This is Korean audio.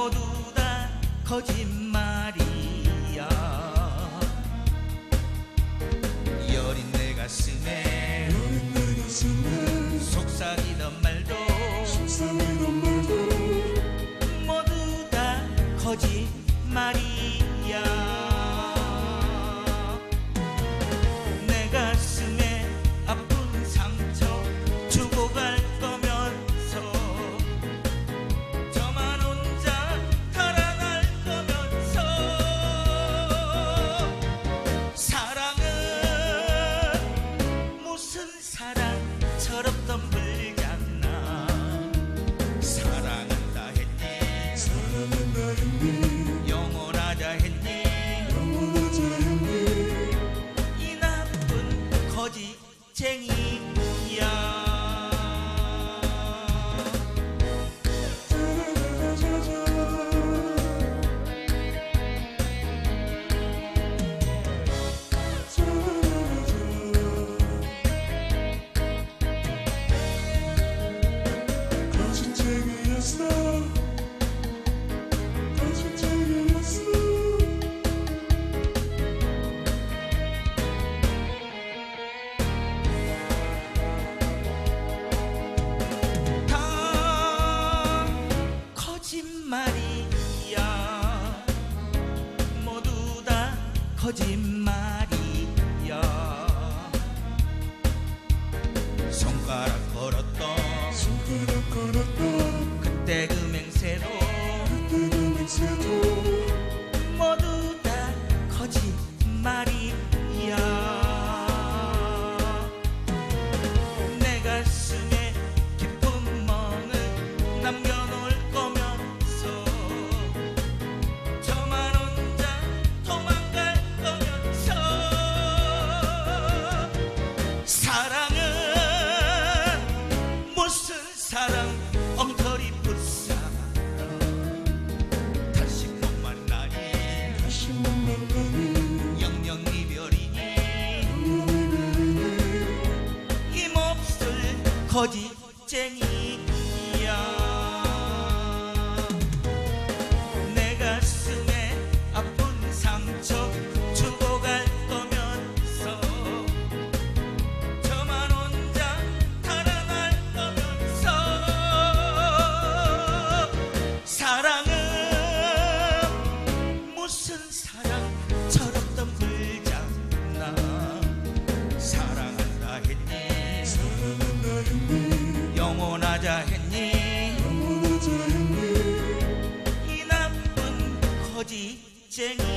모두 다 거짓말이야. 여린 내 가슴에 속삭이던 말도. 속삭이던 말도. 모두 다 거짓말이야. Cheng. 거지. 쟁이. Sing